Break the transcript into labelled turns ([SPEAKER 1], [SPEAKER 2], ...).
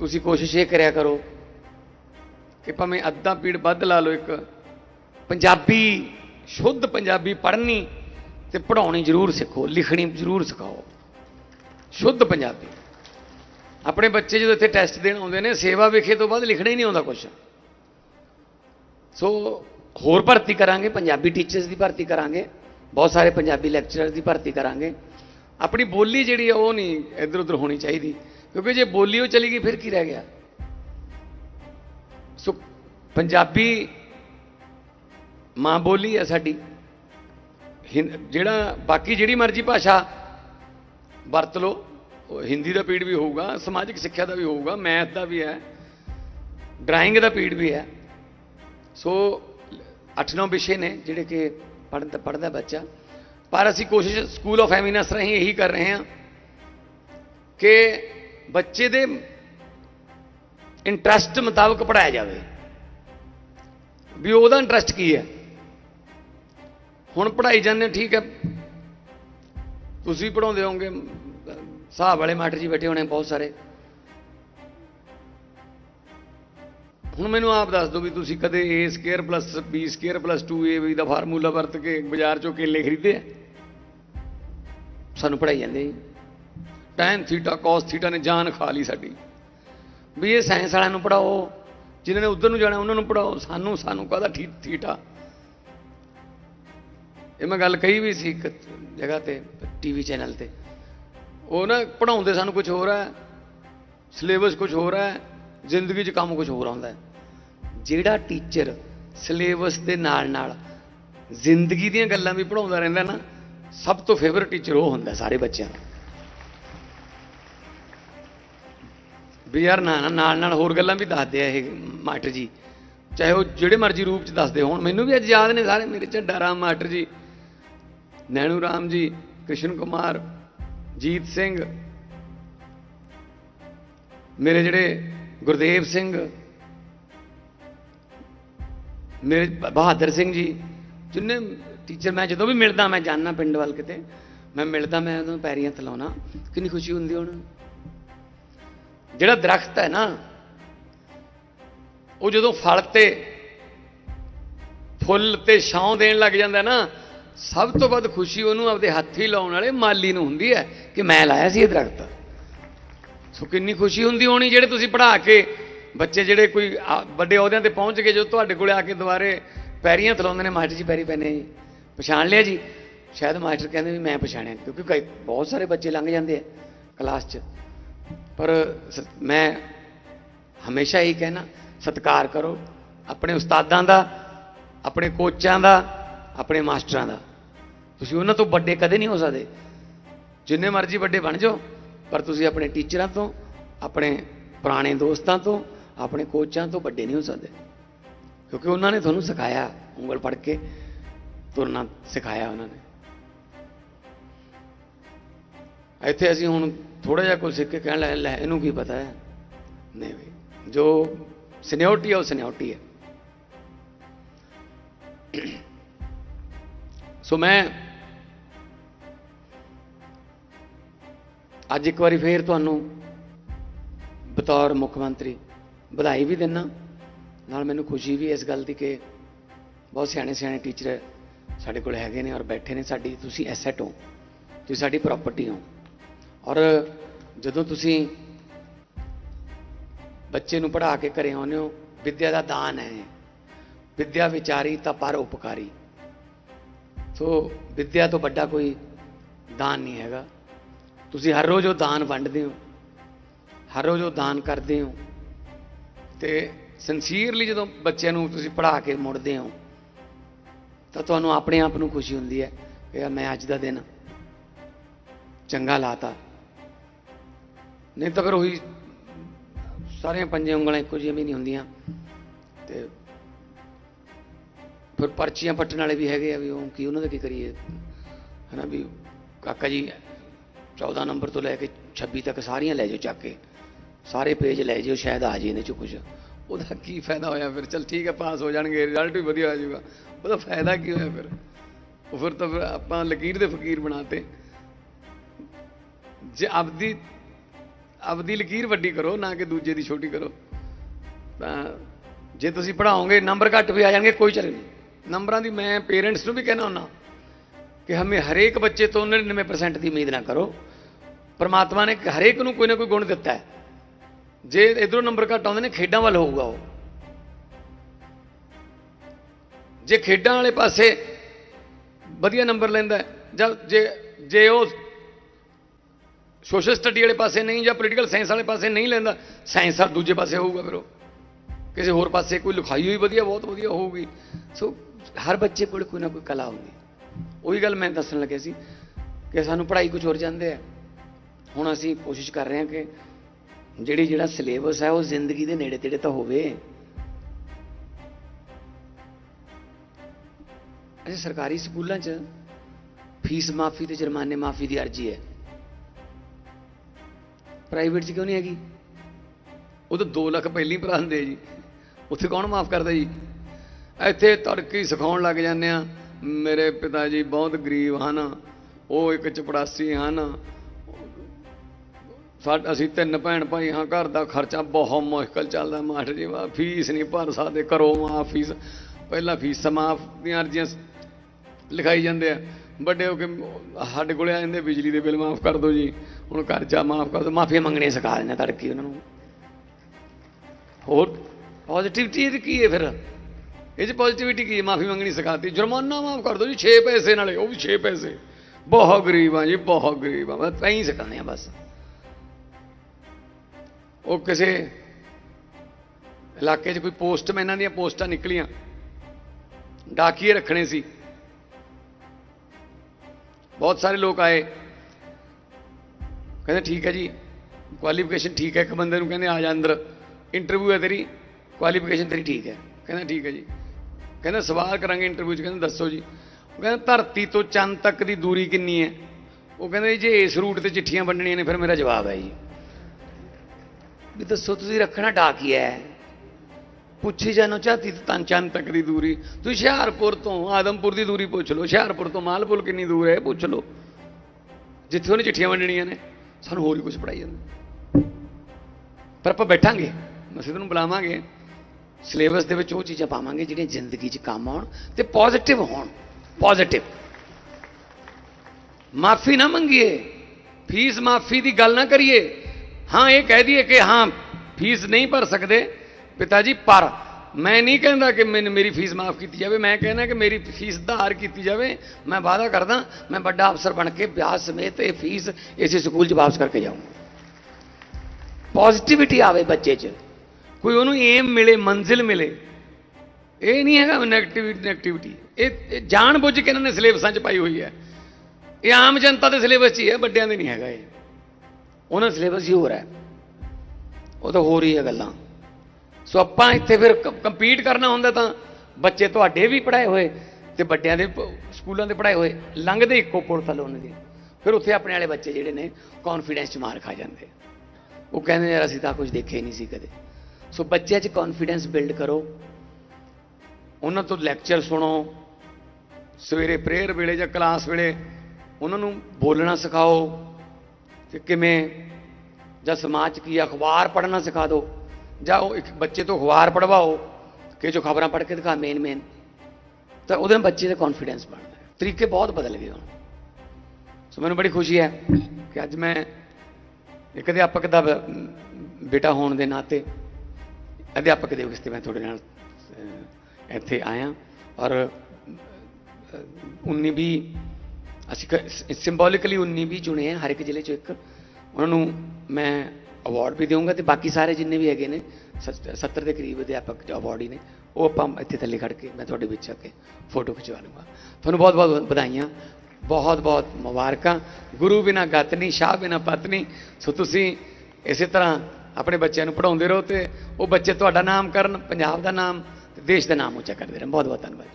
[SPEAKER 1] ਤੁਸੀਂ ਕੋਸ਼ਿਸ਼ ਇਹ ਕਰਿਆ ਕਰੋ ਕਿ ਭਾਵੇਂ ਅੱਧਾ ਪੀੜ ਵੱਧ ਲਾ ਲਓ ਇੱਕ। ਪੰਜਾਬੀ, ਸ਼ੁੱਧ ਪੰਜਾਬੀ ਪੜ੍ਹਨੀ ਤੇ ਪੜ੍ਹਾਉਣੀ ਜ਼ਰੂਰ ਸਿੱਖੋ, ਲਿਖਣੀ ਜ਼ਰੂਰ ਸਿਖਾਓ। ਸ਼ੁੱਧ ਪੰਜਾਬੀ। ਆਪਣੇ ਬੱਚੇ ਜਦੋਂ ਇੱਥੇ ਟੈਸਟ ਦੇਣ ਆਉਂਦੇ ਨੇ, ਸੇਵਾ ਵਿਖੇ ਤੋਂ ਬਾਅਦ ਲਿਖਣਾ ਹੀ ਨਹੀਂ ਆਉਂਦਾ ਕੁਛ। ਸੋ ਹੋਰ ਭਰਤੀ ਕਰਾਂਗੇ, ਪੰਜਾਬੀ ਟੀਚਰਸ ਦੀ ਭਰਤੀ ਕਰਾਂਗੇ, ਬਹੁਤ ਸਾਰੇ ਪੰਜਾਬੀ ਲੈਕਚਰਰਸ ਦੀ ਭਰਤੀ ਕਰਾਂਗੇ। ਆਪਣੀ ਬੋਲੀ ਜਿਹੜੀ ਆ ਉਹ ਨਹੀਂ ਇੱਧਰ ਉੱਧਰ ਹੋਣੀ ਚਾਹੀਦੀ। ਕਿਉਂਕਿ ਜੇ ਬੋਲੀ ਉਹ ਚਲੀ ਗਈ, ਫਿਰ ਕੀ ਰਹਿ ਗਿਆ? ਸੋ ਪੰਜਾਬੀ ਮਾਂ ਬੋਲੀ ਹੈ ਸਾਡੀ। ਹਿੰ- ਜਿਹੜਾ ਬਾਕੀ ਜਿਹੜੀ ਮਰਜ਼ੀ ਭਾਸ਼ਾ ਵਰਤ ਲਓ, ਉਹ ਹਿੰਦੀ ਦਾ ਪੀੜ ਵੀ ਹੋਊਗਾ, ਸਮਾਜਿਕ ਸਿੱਖਿਆ ਦਾ ਵੀ ਹੋਊਗਾ, ਮੈਥ ਦਾ ਵੀ ਹੈ, ਡਰਾਇੰਗ ਦਾ ਪੀੜ ਵੀ ਹੈ। ਸੋ 8-9 ਵਿਸ਼ੇ ਨੇ ਜਿਹੜੇ ਕਿ ਪੜ੍ਹਦਾ ਪੜ੍ਹਦਾ ਬੱਚਾ। ਪਰ ਅਸੀਂ ਕੋਸ਼ਿਸ਼, ਸਕੂਲ ਆਫ ਐਮਿਨਸ ਰਾਹੀਂ ਇਹੀ ਕਰ ਰਹੇ ਹਾਂ ਕਿ ਬੱਚੇ ਦੇ ਇੰਟਰਸਟ ਮੁਤਾਬਕ ਪੜਾਇਆ ਜਾਵੇ। ਵੀ ਉਹਦਾ ਇੰਟਰਸਟ ਕੀ ਹੈ? ਹੁਣ ਪੜਾਈ ਜਾਂਦੇ ਠੀਕ ਹੈ। ਤੁਸੀਂ ਪੜਾਉਂਦੇ ਹੋਗੇ ਹਿਸਾਬ ਵਾਲੇ ਮਾਸਟਰ ਜੀ ਬੈਠੇ ਹੋਣੇ ਬਹੁਤ ਸਾਰੇ। ਹੁਣ ਮੈਨੂੰ ਆਪ ਦੱਸ ਦਿਓ ਵੀ ਤੁਸੀਂ ਕਦੇ a square plus b square plus 2ab ਦਾ ਫਾਰਮੂਲਾ ਵਰਤ ਕੇ ਬਾਜ਼ਾਰ ਚੋਂ ਕੇਲੇ ਖਰੀਦੇ ਆ? ਸਾਨੂੰ ਪੜਾਈ ਜਾਂਦੇ ਜੀ। ਟੈਨ ਥੀਟਾ ਕੋਸ ਥੀਟਾ ਨੇ ਜਾਨ ਖਾ ਲਈ ਸਾਡੀ। ਵੀ ਇਹ ਸਾਇੰਸ ਵਾਲਿਆਂ ਨੂੰ ਪੜਾਓ ਜਿਨ੍ਹਾਂ ਨੇ ਉਧਰ ਨੂੰ ਜਾਣਾ, ਉਹਨਾਂ ਨੂੰ ਪੜਾਓ ਸਾਨੂੰ ਸਾਨੂੰ ਕਾਹਦਾ ਠੀ ਥੀਟਾ ਇਹ ਮੈਂ ਗੱਲ ਕਹੀ ਵੀ ਸੀ ਇੱਕ ਜਗ੍ਹਾ ਤੇ ਟੀਵੀ ਚੈਨਲ ਤੇ। ਉਹ ਨਾ ਪੜਾਉਂਦੇ ਸਾਨੂੰ ਕੁਝ ਹੋਰ ਹੈ ਸਿਲੇਬਸ ਕੁਝ ਹੋਰ ਹੈ, ਜ਼ਿੰਦਗੀ 'ਚ ਕੰਮ ਕੁਝ ਹੋਰ ਆਉਂਦਾ ਜਿਹੜਾ ਟੀਚਰ ਸਿਲੇਬਸ ਦੇ ਨਾਲ ਨਾਲ ਜ਼ਿੰਦਗੀ ਦੀਆਂ ਗੱਲਾਂ ਵੀ ਪੜਾਉਂਦਾ ਰਹਿੰਦਾ ਨਾ, ਸਭ ਤੋਂ ਫੇਵਰਿਟ ਟੀਚਰ ਉਹ ਹੁੰਦਾ ਸਾਰੇ ਬੱਚਿਆਂ ਦਾ। ਵੀ ਯਾਰ ਨਾ ਨਾਲ ਨਾਲ ਹੋਰ ਗੱਲਾਂ ਵੀ ਦੱਸਦੇ ਆ ਇਹ ਮਾਟਰ ਜੀ। ਚਾਹੇ ਉਹ ਜਿਹੜੇ ਮਰਜ਼ੀ ਰੂਪ ਚ ਦੱਸਦੇ ਹੋਣ, ਮੈਨੂੰ ਵੀ ਅੱਜ ਯਾਦ ਨੇ ਸਾਰੇ ਮੇਰੇ ਝੰਡਾ ਰਾਮ ਮਾਟਰ ਜੀ। ਨੈਣੂ ਰਾਮ ਜੀ, ਕ੍ਰਿਸ਼ਨ ਕੁਮਾਰ, ਜੀਤ ਸਿੰਘ, ਮੇਰੇ ਜਿਹੜੇ ਗੁਰਦੇਵ ਸਿੰਘ, ਮੇਰੇ ਬਹਾਦਰ ਸਿੰਘ ਜੀ, ਜਿੰਨੇ ਟੀਚਰ ਮੈਂ ਜਦੋਂ ਵੀ ਮਿਲਦਾ, ਮੈਂ ਜਾਣਨਾ ਪਿੰਡ ਵੱਲ ਕਿਤੇ, ਮੈਂ ਮਿਲਦਾ, ਮੈਂ ਉਹਨਾਂ ਨੂੰ ਪੈਰੀਂ ਹੱਥ ਲਾਉਣਾ ਕਿੰਨੀ ਖੁਸ਼ੀ ਹੁੰਦੀ ਉਹਨਾਂ ਨੂੰ ਜਿਹੜਾ ਦਰਖਤ ਹੈ ਨਾ, ਉਹ ਜਦੋਂ ਫਲ ਤੇ ਫੁੱਲ ਤੇ ਛਾਂ ਦੇਣ ਲੱਗ ਜਾਂਦਾ ਨਾ, ਸਭ ਤੋਂ ਵੱਧ ਖੁਸ਼ੀ ਉਹਨੂੰ ਆਪਦੇ ਹੱਥੀ ਲਾਉਣ ਵਾਲੇ ਮਾਲੀ ਨੂੰ ਹੁੰਦੀ ਹੈ ਕਿ ਮੈਂ ਲਾਇਆ ਸੀ ਇਹ ਦਰਖਤ। ਸੋ ਕਿੰਨੀ ਖੁਸ਼ੀ ਹੁੰਦੀ ਹੋਣੀ ਜਿਹੜੇ ਤੁਸੀਂ ਪੜ੍ਹਾ ਕੇ ਬੱਚੇ ਜਿਹੜੇ ਕੋਈ ਆ- ਵੱਡੇ ਅਹੁਦਿਆਂ ਤੇ ਪਹੁੰਚ ਗਏ ਜੋ ਤੁਹਾਡੇ ਕੋਲੇ ਆ ਕੇ ਦੁਬਾਰੇ ਪੈਰੀਆਂ ਥਲਾਉਂਦੇ ਨੇ, ਮਾਸਟਰ ਜੀ ਪੈਰੀ ਪੈਨੇ ਜੀ। ਪਛਾਣ ਲਿਆ ਜੀ? ਸ਼ਾਇਦ ਮਾਸਟਰ ਕਹਿੰਦੇ ਵੀ ਮੈਂ ਪਛਾਣਿਆ, ਕਿਉਂਕਿ ਕਈ, ਬਹੁਤ ਸਾਰੇ ਬੱਚੇ ਲੰਘ ਜਾਂਦੇ ਆ ਕਲਾਸ 'ਚ। ਪਰ ਸ- ਮੈਂ ਹਮੇਸ਼ਾ ਹੀ ਕਹਿਣਾ, ਸਤਿਕਾਰ ਕਰੋ ਆਪਣੇ ਉਸਤਾਦਾਂ ਦਾ, ਆਪਣੇ ਕੋਚਾਂ ਦਾ, ਆਪਣੇ ਮਾਸਟਰਾਂ ਦਾ। ਤੁਸੀਂ ਉਹਨਾਂ ਤੋਂ ਵੱਡੇ ਕਦੇ ਨਹੀਂ ਹੋ ਸਕਦੇ। ਜਿੰਨੇ ਮਰਜ਼ੀ ਵੱਡੇ ਬਣ ਜਾਓ, ਪਰ ਤੁਸੀਂ ਆਪਣੇ ਟੀਚਰਾਂ ਤੋਂ, ਆਪਣੇ ਪੁਰਾਣੇ ਦੋਸਤਾਂ ਤੋਂ, ਆਪਣੇ ਕੋਚਾਂ ਤੋਂ ਵੱਡੇ ਨਹੀਂ ਹੋ ਸਕਦੇ। ਕਿਉਂਕਿ ਉਹਨਾਂ ਨੇ ਤੁਹਾਨੂੰ ਸਿਖਾਇਆ, ਉਂਗਲ ਫੜ ਕੇ ਤੁਰਨਾ ਸਿਖਾਇਆ ਉਹਨਾਂ ਨੇ। ਇੱਥੇ ਅਸੀਂ ਹੁਣ ਥੋੜਾ ਜਿਹਾ ਕੁਝ ਸਿੱਖ ਕੇ ਕਹਿਣ ਲੈ ਲੈ, ਇਹਨੂੰ ਕੀ ਪਤਾ ਹੈ? ਨਹੀਂ ਬਈ, ਜੋ ਸੀਨੀਅਰਟੀ ਹੈ ਉਹ ਸੀਨੀਅਰਟੀ ਹੈ। ਸੋ ਮੈਂ ਅੱਜ ਇੱਕ ਵਾਰੀ ਫੇਰ ਤੁਹਾਨੂੰ ਬਤੌਰ ਮੁੱਖ ਮੰਤਰੀ ਵਧਾਈ ਵੀ ਦਿੰਨਾ। ਨਾਲ ਮੈਨੂੰ ਖੁਸ਼ੀ ਵੀ ਇਸ ਗੱਲ ਦੀ ਕਿ ਬਹੁਤ ਸਿਆਣੇ ਸਿਆਣੇ ਟੀਚਰ ਸਾਡੇ ਕੋਲ ਹੈਗੇ ਨੇ ਔਰ ਬੈਠੇ ਨੇ, ਸਾਡੀ ਤੁਸੀਂ ਐਸੈਟ ਹੋ, ਤੁਸੀਂ ਸਾਡੀ ਪ੍ਰਾਪਰਟੀ ਹੋ। ਔਰ ਜਦੋਂ ਤੁਸੀਂ ਬੱਚੇ ਨੂੰ ਪੜ੍ਹਾ ਕੇ ਘਰੇ ਆਉਂਦੇ ਹੋ, ਵਿੱਦਿਆ ਦਾ ਦਾਨ ਹੈ। ਵਿੱਦਿਆ ਵਿਚਾਰੀ ਤਾਂ ਪਰ ਉਪਕਾਰੀ। ਸੋ ਵਿੱਦਿਆ ਤੋਂ ਵੱਡਾ ਕੋਈ ਦਾਨ ਨਹੀਂ ਹੈਗਾ। ਤੁਸੀਂ ਹਰ ਰੋਜ਼ ਉਹ ਦਾਨ ਵੰਡਦੇ ਹੋ, ਹਰ ਰੋਜ਼ ਉਹ ਦਾਨ ਕਰਦੇ ਹੋ ਤੇ ਸਿੰਸੀਅਰਲੀ ਜਦੋਂ ਬੱਚਿਆਂ ਨੂੰ ਤੁਸੀਂ ਪੜ੍ਹਾ ਕੇ ਮੁੜਦੇ ਹੋ, ਤਾਂ ਤੁਹਾਨੂੰ ਆਪਣੇ ਆਪ ਨੂੰ ਖੁਸ਼ੀ ਹੁੰਦੀ ਹੈ ਕਿ ਮੈਂ ਅੱਜ ਦਾ ਦਿਨ ਚੰਗਾ ਲਾਤਾ। ਨਹੀਂ ਤਾਂ ਫਿਰ ਉਹੀ ਸਾਰੀਆਂ ਪੰਜੇ ਉਂਗਲਾਂ ਇੱਕੋ ਜਿਹੀਆਂ ਵੀ ਨਹੀਂ ਹੁੰਦੀਆਂ। ਤੇ ਫਿਰ ਪਰਚੀਆਂ ਪੱਟਣ ਵਾਲੇ ਵੀ ਹੈਗੇ ਆ ਵੀ ਉਹ ਕੀ ਉਹਨਾਂ ਦਾ ਕੀ ਕਰੀਏ? ਹਨਾ ਵੀ ਕਾਕਾ ਜੀ 14 ਨੰਬਰ ਤੋਂ ਲੈ ਕੇ 26 ਤੱਕ ਸਾਰੀਆਂ ਲੈ ਜਾਓ ਚੱਕ ਕੇ। ਸਾਰੇ ਪੇਜ ਲੈ ਜਾਓ ਸ਼ਾਇਦ ਆ ਜੇ ਇਹਦੇ ਚ ਕੁਝ ਉਹਦਾ ਕੀ ਫਾਇਦਾ ਹੋਇਆ ਫਿਰ? ਚਲ ਠੀਕ ਹੈ ਪਾਸ ਹੋ ਜਾਣਗੇ ਰਿਜ਼ਲਟ ਵੀ ਵਧੀਆ ਆ ਜਾਊਗਾ। ਉਹਦਾ ਫਾਇਦਾ ਕੀ ਹੋਇਆ ਫਿਰ? ਉਹ ਫਿਰ ਤਾਂ ਫਿਰ ਆਪਾਂ ਲਕੀਰ ਦੇ ਫਕੀਰ ਬਣਾਤੇ। ਜੇ ਆਪਦੀ ਆਪਦੀ ਲਕੀਰ ਵੱਡੀ ਕਰੋ, ਨਾ ਕਿ ਦੂਜੇ ਦੀ ਛੋਟੀ ਕਰੋ। ਤਾਂ ਜੇ ਤੁਸੀਂ ਪੜਾਓਗੇ ਨੰਬਰ ਘੱਟ ਵੀ ਆ ਜਾਣਗੇ, ਕੋਈ ਚੱਲ ਨਹੀਂ। ਨੰਬਰਾਂ ਦੀ ਮੈਂ ਪੇਰੈਂਟਸ ਨੂੰ ਵੀ ਕਹਿਣਾ ਹੁੰਦਾ, ਕਿ ਹਮੇ ਹਰੇਕ ਬੱਚੇ ਤੋਂ 99% ਦੀ ਉਮੀਦ ਨਾ ਕਰੋ। ਪਰਮਾਤਮਾ ਨੇ ਹਰੇਕ ਨੂੰ ਕੋਈ ਨਾ ਕੋਈ ਗੁਣ ਦਿੱਤਾ ਹੈ। ਜੇ ਇਧਰੋਂ ਨੰਬਰ ਘੱਟ ਆਉਂਦੇ ਨੇ, ਖੇਡਾਂ ਵੱਲ ਹੋਊਗਾ ਉਹ। ਜੇ ਖੇਡਾਂ ਵਾਲੇ ਪਾਸੇ ਵਧੀਆ ਨੰਬਰ ਲੈਂਦਾ ਜਾਂ ਜੇ ਜੇ ਉਹ ਸੋਸ਼ਲ ਸਟੱਡੀ ਵਾਲੇ ਪਾਸੇ ਨਹੀਂ ਜਾਂ ਪੋਲੀਟੀਕਲ ਸਾਇੰਸ ਵਾਲੇ ਪਾਸੇ ਨਹੀਂ ਲੈਂਦਾ, ਸਾਇੰਸ ਵਾਲ ਦੂਜੇ ਪਾਸੇ ਹੋਊਗਾ ਫਿਰ ਉਹ। ਕਿਸੇ ਹੋਰ ਪਾਸੇ ਕੋਈ ਲਿਖਾਈ ਹੋਈ ਵਧੀਆ, ਬਹੁਤ ਵਧੀਆ ਹੋਊਗੀ। ਸੋ ਹਰ ਬੱਚੇ ਕੋਲ ਕੋਈ ਨਾ ਕੋਈ ਕਲਾ ਹੁੰਦੀ। ਉਹੀ ਗੱਲ ਮੈਂ ਦੱਸਣ ਲੱਗਿਆ ਸੀ ਕਿ ਸਾਨੂੰ ਪੜ੍ਹਾਈ ਕੁਝ ਹੋਰ ਜਾਂਦੇ ਆ। ਹੁਣ ਅਸੀਂ ਕੋਸ਼ਿਸ਼ ਕਰ ਰਹੇ ਹਾਂ ਕਿ ਜਿਹੜੀ ਜਿਹੜਾ ਸਿਲੇਬਸ ਹੈ ਉਹ ਜ਼ਿੰਦਗੀ ਦੇ ਨੇੜੇ ਤੇੜੇ ਤਾਂ ਹੋਵੇ। ਅਜੇ ਸਰਕਾਰੀ ਸਕੂਲਾਂ 'ਚ ਫੀਸ ਮਾਫੀ ਤੇ ਜੁਰਮਾਨੇ ਮਾਫੀ ਦੀ ਅਰਜੀ ਹੈ। ਪ੍ਰਾਈਵੇਟ 'ਚ ਕਿਉਂ ਨਹੀਂ ਹੈਗੀ? ਉਹ ਤਾਂ 2 ਲੱਖ ਪਹਿਲਾਂ ਹੀ ਹੁੰਦੇ ਜੀ। ਉੱਥੇ ਕੌਣ ਮਾਫ ਕਰਦਾ ਜੀ? ਇੱਥੇ ਤੜਕੀ ਸਿਖਾਉਣ ਲੱਗ ਜਾਂਦੇ ਆ। ਮੇਰੇ ਪਿਤਾ ਜੀ ਬਹੁਤ ਗਰੀਬ ਹਨ। ਉਹ ਇੱਕ ਚਪੜਾਸੀ ਹਨ। ਸਾਡ, ਅਸੀਂ ਤਿੰਨ ਭੈਣ ਭਾਈ ਹਾਂ। ਘਰ ਦਾ ਖਰਚਾ ਬਹੁਤ ਮੁਸ਼ਕਲ ਚੱਲਦਾ ਮਾਸਟਰ ਜੀ। ਵਾ, ਫੀਸ ਨਹੀਂ ਭਰ ਸਕਦੇ। ਕਰੋ ਮਾਫ, ਫੀਸ, ਪਹਿਲਾਂ ਫੀਸ ਮਾਫ ਦੀਆਂ ਅਰਜ਼ੀਆਂ ਲਿਖਾਈ ਜਾਂਦੇ ਆ। ਵੱਡੇ ਹੋ ਕੇ ਸਾਡੇ ਕੋਲੇ ਆ ਜਾਂਦੇ ਬਿਜਲੀ ਦੇ ਬਿੱਲ ਮਾਫ ਕਰ ਦਿਓ ਜੀ। ਹੁਣ ਕਰਜ਼ਾ ਮਾਫ ਕਰ ਦਿਓ ਮਾਫੀਆਂ ਮੰਗਣੀਆਂ ਸਿਖਾ ਦਿੰਦੇ ਤੜਕੀ ਉਹਨਾਂ ਨੂੰ। ਹੋਰ ਪੋਜ਼ਿਟਿਵਿਟੀ ਇਹ ਕੀ ਹੈ ਫਿਰ? ਇਹ ਚ ਪੋਜ਼ਿਟਿਵਿਟੀ ਕੀ ਹੈ? ਮਾਫੀ ਮੰਗਣੀ ਸਿਖਾਤੀ। ਜੁਰਮਾਨਾ ਮਾਫ ਕਰ ਦਿਓ ਜੀ 6 ਪੈਸੇ ਨਾਲੇ, ਉਹ ਵੀ 6 ਪੈਸੇ। ਬਹੁਤ ਗਰੀਬ ਆ ਜੀ, ਬਹੁਤ ਗਰੀਬ ਆ। ਮੈਂ ਐਂ ਹੀ ਸਿਖਾਉਂਦੇ ਆ ਬਸ। ਉਹ ਕਿਸੇ ਇਲਾਕੇ 'ਚ ਕੋਈ ਪੋਸਟਮੈਨਾਂ ਦੀਆਂ ਪੋਸਟਾਂ ਨਿਕਲੀਆਂ। ਡਾਕੀਏ ਰੱਖਣੇ ਸੀ। ਬਹੁਤ ਸਾਰੇ ਲੋਕ ਆਏ। ਕਹਿੰਦੇ ਠੀਕ ਹੈ ਜੀ ਕੁਆਲੀਫਿਕੇਸ਼ਨ ਠੀਕ ਹੈ, ਇੱਕ ਬੰਦੇ ਨੂੰ ਕਹਿੰਦੇ ਆ ਜਾ ਅੰਦਰ ਇੰਟਰਵਿਊ ਹੈ ਤੇਰੀ ਕੁਆਲੀਫਿਕੇਸ਼ਨ ਤੇਰੀ ਠੀਕ ਹੈ। ਕਹਿੰਦਾ ਠੀਕ ਹੈ ਜੀ। ਕਹਿੰਦਾ ਸਵਾਲ ਕਰਾਂਗੇ ਇੰਟਰਵਿਊ 'ਚ, ਕਹਿੰਦੇ ਦੱਸੋ ਜੀ। ਉਹ ਕਹਿੰਦਾ ਧਰਤੀ ਤੋਂ ਚੰਦ ਤੱਕ ਦੀ ਦੂਰੀ ਕਿੰਨੀ ਹੈ? ਉਹ ਕਹਿੰਦੇ ਜੀ, ਜੇ ਇਸ ਰੂਟ ਤੇ ਚਿੱਠੀਆਂ ਵੰਡਣੀਆਂ ਨੇ, ਫਿਰ ਮੇਰਾ ਜਵਾਬ ਹੈ ਜੀ। ਵੀ ਦੱਸੋ, ਤੁਸੀਂ ਰੱਖਣਾ ਡਾਕੀਆ ਹੈ ਪੁੱਛੀ ਜਾਨੋ ਚਾਹਤੀ ਤਾਂ ਚੰਦ ਤੱਕ ਦੀ ਦੂਰੀ। ਤੁਸੀਂ ਹੁਸ਼ਿਆਰਪੁਰ ਤੋਂ ਆਦਮਪੁਰ ਦੀ ਦੂਰੀ ਪੁੱਛ ਲਓ। ਹੁਸ਼ਿਆਰਪੁਰ ਤੋਂ ਮਾਲਪੁਰ ਕਿੰਨੀ ਦੂਰ ਹੈ, ਇਹ ਪੁੱਛ ਲਓ। ਜਿੱਥੇ ਉਹਨੇ ਚਿੱਠੀਆਂ ਵੰਡਣੀਆਂ ਨੇ। ਸਾਨੂੰ ਹੋਰ ਵੀ ਕੁਝ ਪੜਾਈ ਜਾਂਦਾ। ਪਰ ਆਪਾਂ ਬੈਠਾਂਗੇ, ਅਸੀਂ ਤੁਹਾਨੂੰ ਬੁਲਾਵਾਂਗੇ, ਸਿਲੇਬਸ ਦੇ ਵਿੱਚ ਉਹ ਚੀਜ਼ਾਂ ਪਾਵਾਂਗੇ ਜਿਹੜੀਆਂ ਜ਼ਿੰਦਗੀ 'ਚ ਕੰਮ ਆਉਣ ਤੇ ਪੋਜ਼ਿਟਿਵ ਹੋਣ ਪੋਜ਼ਿਟਿਵ ਮਾਫੀ ਨਾ ਮੰਗੀਏ, ਫੀਸ ਮਾਫੀ ਦੀ ਗੱਲ ਨਾ ਕਰੀਏ। ਹਾਂ, ਇਹ ਕਹਿ ਦਈਏ ਕਿ ਹਾਂ, ਫੀਸ ਨਹੀਂ ਭਰ ਸਕਦੇ। ਪਿਤਾ ਜੀ, ਪਰ ਮੈਂ ਨਹੀਂ ਕਹਿੰਦਾ ਕਿ ਮੈਨੂੰ ਮੇਰੀ ਫੀਸ ਮਾਫ ਕੀਤੀ ਜਾਵੇ, ਮੈਂ ਕਹਿੰਦਾ ਕਿ ਮੇਰੀ ਫੀਸ ਧਾਰ ਕੀਤੀ ਜਾਵੇ, ਮੈਂ ਵਾਅਦਾ ਕਰਦਾ, ਮੈਂ ਵੱਡਾ ਅਫਸਰ ਬਣ ਕੇ ਵਿਆਜ ਸਮੇਤ ਇਹ ਫੀਸ ਇਸੇ ਸਕੂਲ 'ਚ ਵਾਪਸ ਕਰਕੇ ਜਾਊਂਗਾ ਪੋਜ਼ਿਟਿਵਿਟੀ ਆਵੇ ਬੱਚੇ 'ਚ। ਕੋਈ ਉਹਨੂੰ ਏਮ ਮਿਲੇ, ਮੰਜ਼ਿਲ ਮਿਲੇ, ਇਹ ਨਹੀਂ ਹੈਗਾ ਨੈਗੇਟਿਵਿਟੀ ਨੈਗੇਟਿਵਿਟੀ ਇਹ ਜਾਣ ਬੁੱਝ ਕੇ ਇਹਨਾਂ ਨੇ ਸਿਲੇਬਸਾਂ 'ਚ ਪਾਈ ਹੋਈ ਹੈ। ਇਹ ਆਮ ਜਨਤਾ ਦੇ ਸਿਲੇਬਸ 'ਚ ਹੀ ਹੈ, ਵੱਡਿਆਂ ਦੇ ਨਹੀਂ ਹੈਗਾ ਇਹ। ਉਹਨਾਂ ਸਿਲੇਬਸ ਹੀ ਹੋਰ ਹੈ। ਉਹ ਤਾਂ ਹੋਰ ਹੀ ਹੈ ਗੱਲਾਂ। ਸੋ ਆਪਾਂ ਇੱਥੇ ਫਿਰ ਕੰਪੀਟ ਕਰਨਾ ਹੁੰਦਾ ਤਾਂ ਬੱਚੇ ਤੁਹਾਡੇ ਵੀ ਪੜਾਏ ਹੋਏ ਤੇ ਵੱਡਿਆਂ ਦੇ ਸਕੂਲਾਂ ਦੇ ਪੜਾਏ ਹੋਏ ਲੰਘਦੇ ਇੱਕੋ ਪੁਲ ਥੱਲੇ ਉਹਨਾਂ ਦੇ। ਫਿਰ ਉੱਥੇ ਆਪਣੇ ਵਾਲੇ ਬੱਚੇ ਜਿਹੜੇ ਨੇ ਕੌਨਫੀਡੈਂਸ 'ਚ ਮਾਰ ਖਾ ਜਾਂਦੇ। ਉਹ ਕਹਿੰਦੇ ਯਾਰ ਅਸੀਂ ਤਾਂ ਕੁਝ ਦੇਖਿਆ ਹੀ ਨਹੀਂ ਸੀ ਕਦੇ। ਸੋ ਬੱਚਿਆਂ 'ਚ ਕੌਨਫੀਡੈਂਸ ਬਿਲਡ ਕਰੋ। ਉਹਨਾਂ ਤੋਂ ਲੈਕਚਰ ਸੁਣੋ। ਸਵੇਰੇ ਪ੍ਰੇਅਰ ਵੇਲੇ ਜਾਂ ਕਲਾਸ ਵੇਲੇ ਉਹਨਾਂ ਨੂੰ ਬੋਲਣਾ ਸਿਖਾਓ ਕਿ ਕਿਵੇਂ ਜਾਂ ਸਮਾਜ 'ਚ ਕੀ ਅਖਬਾਰ ਪੜ੍ਹਨਾ ਸਿਖਾ ਦਿਓ। ਜਾਂ ਉਹ ਇੱਕ ਬੱਚੇ ਤੋਂ ਅਖਬਾਰ ਪੜਵਾਓ ਕਿ ਜੋ ਖਬਰਾਂ ਪੜ੍ਹ ਕੇ ਦਿਖਾ ਮੇਨ ਮੇਨ ਤਾਂ ਉਹਦੇ ਨਾਲ ਬੱਚੇ ਦਾ ਕੌਨਫੀਡੈਂਸ ਬਣਦਾ ਹੈ। ਤਰੀਕੇ ਬਹੁਤ ਬਦਲ ਗਏ ਹੁਣ। ਸੋ ਮੈਨੂੰ ਬੜੀ ਖੁਸ਼ੀ ਹੈ ਕਿ ਅੱਜ ਮੈਂ ਇੱਕ ਅਧਿਆਪਕ ਦਾ ਬ- ਬੇਟਾ ਹੋਣ ਦੇ ਨਾਤੇ ਅਧਿਆਪਕ ਦੇ ਵਾਸਤੇ ਮੈਂ ਤੁਹਾਡੇ ਨਾਲ ਇੱਥੇ ਆਇਆ। ਔਰ 19 ਵੀ ਅਸੀਂ ਸਿੰਬੋਲਿਕਲੀ 19 ਵੀ ਚੁਣੇ ਆ ਹਰ ਇੱਕ ਜ਼ਿਲ੍ਹੇ ਚੋਂ ਇੱਕ। ਉਹਨਾਂ ਨੂੰ ਮੈਂ ਅਵਾਰਡ ਵੀ ਦੇਵਾਂਗਾ ਤੇ ਬਾਕੀ ਸਾਰੇ ਜਿੰਨੇ ਵੀ ਹੈਗੇ ਨੇ 70 ਦੇ ਕਰੀਬ ਅਧਿਆਪਕ ਅਵਾਰਡੀ ਨੇ, ਉਹ ਆਪਾਂ ਇੱਥੇ ਥੱਲੇ ਖੜ ਕੇ, ਮੈਂ ਤੁਹਾਡੇ ਵਿੱਚ ਆ ਕੇ ਫੋਟੋ ਖਿਚਵਾ ਲੂੰਗਾ ਤੁਹਾਨੂੰ ਬਹੁਤ ਬਹੁਤ ਵਧਾਈਆਂ, ਬਹੁਤ ਬਹੁਤ ਮੁਬਾਰਕਾਂ। ਗੁਰੂ ਬਿਨਾ ਗਤ ਨਹੀਂ, ਸ਼ਾਹ ਬਿਨਾ ਪਤ ਨਹੀਂ। ਸੋ ਤੁਸੀਂ ਇਸੇ ਤਰ੍ਹਾਂ ਆਪਣੇ ਬੱਚਿਆਂ ਨੂੰ ਪੜਾਉਂਦੇ ਰਹੋ ਤੇ ਉਹ ਬੱਚੇ ਤੁਹਾਡਾ ਨਾਮ ਕਰਨ ਪੰਜਾਬ ਦਾ ਨਾਮ ਤੇ ਦੇਸ਼ ਦਾ ਨਾਮ ਉੱਚਾ ਕਰਦੇ ਰਹਿਣ ਬਹੁਤ ਬਹੁਤ ਧੰਨਵਾਦ।